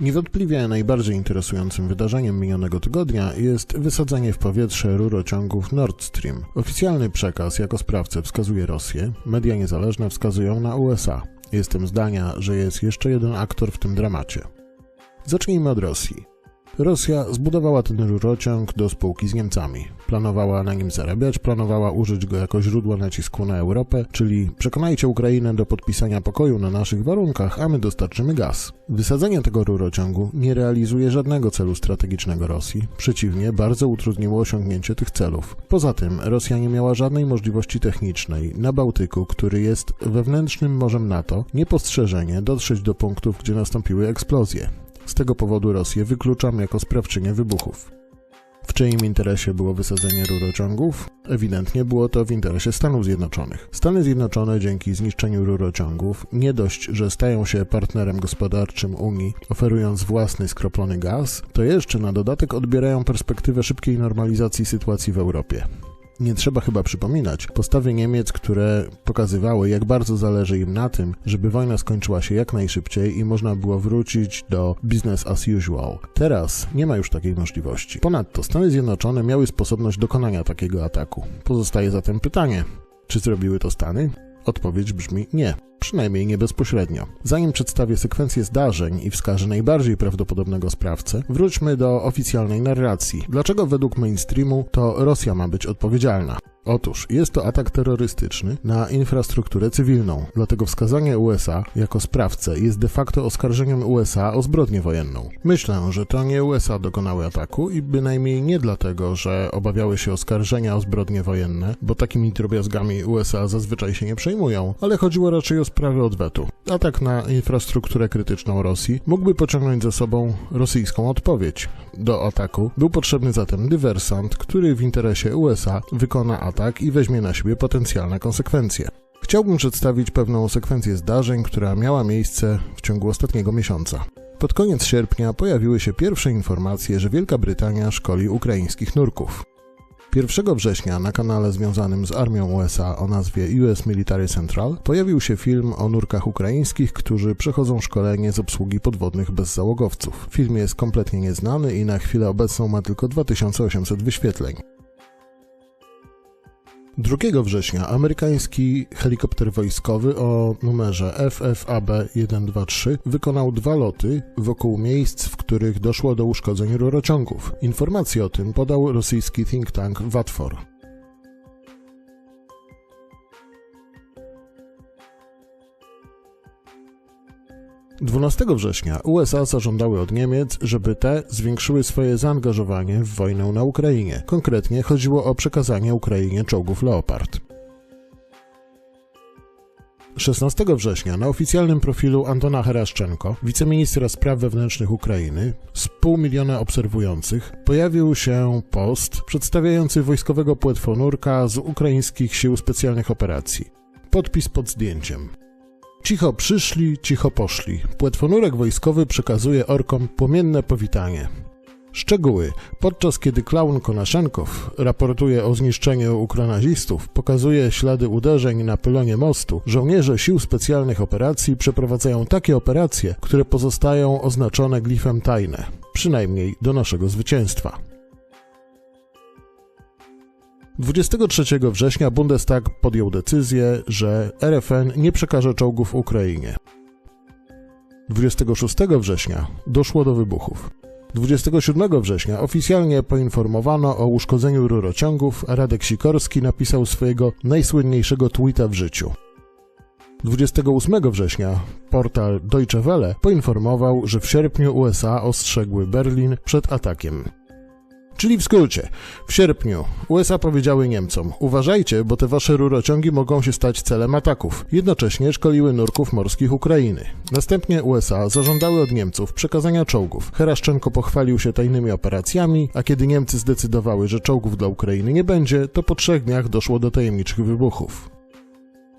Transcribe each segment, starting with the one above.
Niewątpliwie najbardziej interesującym wydarzeniem minionego tygodnia jest wysadzenie w powietrze rurociągów Nord Stream. Oficjalny przekaz jako sprawcę wskazuje Rosję, media niezależne wskazują na USA. Jestem zdania, że jest jeszcze jeden aktor w tym dramacie. Zacznijmy od Rosji. Rosja zbudowała ten rurociąg do spółki z Niemcami. Planowała na nim zarabiać, planowała użyć go jako źródło nacisku na Europę, czyli przekonajcie Ukrainę do podpisania pokoju na naszych warunkach, a my dostarczymy gaz. Wysadzenie tego rurociągu nie realizuje żadnego celu strategicznego Rosji, przeciwnie, bardzo utrudniło osiągnięcie tych celów. Poza tym Rosja nie miała żadnej możliwości technicznej na Bałtyku, który jest wewnętrznym morzem NATO, niepostrzeżenie dotrzeć do punktów, gdzie nastąpiły eksplozje. Z tego powodu Rosję wykluczam jako sprawczynię wybuchów. W czyim interesie było wysadzenie rurociągów? Ewidentnie było to w interesie Stanów Zjednoczonych. Stany Zjednoczone dzięki zniszczeniu rurociągów nie dość, że stają się partnerem gospodarczym Unii, oferując własny skroplony gaz, to jeszcze na dodatek odbierają perspektywę szybkiej normalizacji sytuacji w Europie. Nie trzeba chyba przypominać postawy Niemiec, które pokazywały, jak bardzo zależy im na tym, żeby wojna skończyła się jak najszybciej i można było wrócić do business as usual. Teraz nie ma już takiej możliwości. Ponadto Stany Zjednoczone miały sposobność dokonania takiego ataku. Pozostaje zatem pytanie, czy zrobiły to Stany? Odpowiedź brzmi nie, przynajmniej nie bezpośrednio. Zanim przedstawię sekwencję zdarzeń i wskażę najbardziej prawdopodobnego sprawcę, wróćmy do oficjalnej narracji. Dlaczego według mainstreamu to Rosja ma być odpowiedzialna? Otóż jest to atak terrorystyczny na infrastrukturę cywilną, dlatego wskazanie USA jako sprawcę jest de facto oskarżeniem USA o zbrodnię wojenną. Myślę, że to nie USA dokonały ataku i bynajmniej nie dlatego, że obawiały się oskarżenia o zbrodnie wojenne, bo takimi drobiazgami USA zazwyczaj się nie przejmują, ale chodziło raczej o sprawę odwetu. Atak na infrastrukturę krytyczną Rosji mógłby pociągnąć za sobą rosyjską odpowiedź. Do ataku był potrzebny zatem dywersant, który w interesie USA wykona atak i weźmie na siebie potencjalne konsekwencje. Chciałbym przedstawić pewną sekwencję zdarzeń, która miała miejsce w ciągu ostatniego miesiąca. Pod koniec sierpnia pojawiły się pierwsze informacje, że Wielka Brytania szkoli ukraińskich nurków. 1 września na kanale związanym z armią USA o nazwie US Military Central pojawił się film o nurkach ukraińskich, którzy przechodzą szkolenie z obsługi podwodnych bezzałogowców. Film jest kompletnie nieznany i na chwilę obecną ma tylko 2800 wyświetleń. 2 września amerykański helikopter wojskowy o numerze FFAB-123 wykonał dwa loty wokół miejsc, w których doszło do uszkodzeń rurociągów. Informacje o tym podał rosyjski think tank Watfor. 12 września USA zażądały od Niemiec, żeby te zwiększyły swoje zaangażowanie w wojnę na Ukrainie. Konkretnie chodziło o przekazanie Ukrainie czołgów Leopard. 16 września na oficjalnym profilu Antona Heraszczenko, wiceministra spraw wewnętrznych Ukrainy, z pół miliona obserwujących, pojawił się post przedstawiający wojskowego płetwonurka z ukraińskich sił specjalnych operacji. Podpis pod zdjęciem. Cicho przyszli, cicho poszli. Płetwonurek wojskowy przekazuje orkom płomienne powitanie. Szczegóły. Podczas kiedy klaun Konaszenkow raportuje o zniszczeniu ukronazistów, pokazuje ślady uderzeń na pylonie mostu, żołnierze sił specjalnych operacji przeprowadzają takie operacje, które pozostają oznaczone glifem tajne, przynajmniej do naszego zwycięstwa. 23 września Bundestag podjął decyzję, że RFN nie przekaże czołgów Ukrainie. 26 września doszło do wybuchów. 27 września oficjalnie poinformowano o uszkodzeniu rurociągów, a Radek Sikorski napisał swojego najsłynniejszego tweeta w życiu. 28 września portal Deutsche Welle poinformował, że w sierpniu USA ostrzegły Berlin przed atakiem. Czyli w skrócie, w sierpniu USA powiedziały Niemcom: Uważajcie, bo te wasze rurociągi mogą się stać celem ataków. Jednocześnie szkoliły nurków morskich Ukrainy. Następnie USA zażądały od Niemców przekazania czołgów. Heraszczenko pochwalił się tajnymi operacjami, a kiedy Niemcy zdecydowały, że czołgów dla Ukrainy nie będzie, to po trzech dniach doszło do tajemniczych wybuchów.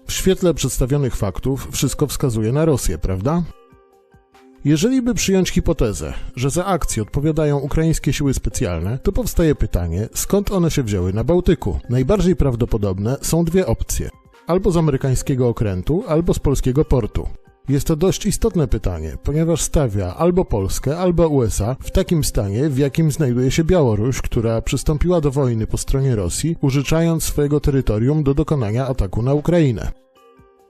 W świetle przedstawionych faktów wszystko wskazuje na Rosję, prawda? Jeżeli by przyjąć hipotezę, że za akcję odpowiadają ukraińskie siły specjalne, to powstaje pytanie, skąd one się wzięły na Bałtyku. Najbardziej prawdopodobne są dwie opcje. Albo z amerykańskiego okrętu, albo z polskiego portu. Jest to dość istotne pytanie, ponieważ stawia albo Polskę, albo USA w takim stanie, w jakim znajduje się Białoruś, która przystąpiła do wojny po stronie Rosji, użyczając swojego terytorium do dokonania ataku na Ukrainę.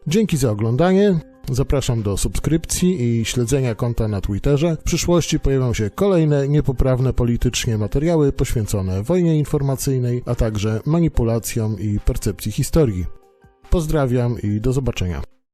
Dzięki za oglądanie. Zapraszam do subskrypcji i śledzenia konta na Twitterze. W przyszłości pojawią się kolejne niepoprawne politycznie materiały poświęcone wojnie informacyjnej, a także manipulacjom i percepcji historii. Pozdrawiam i do zobaczenia.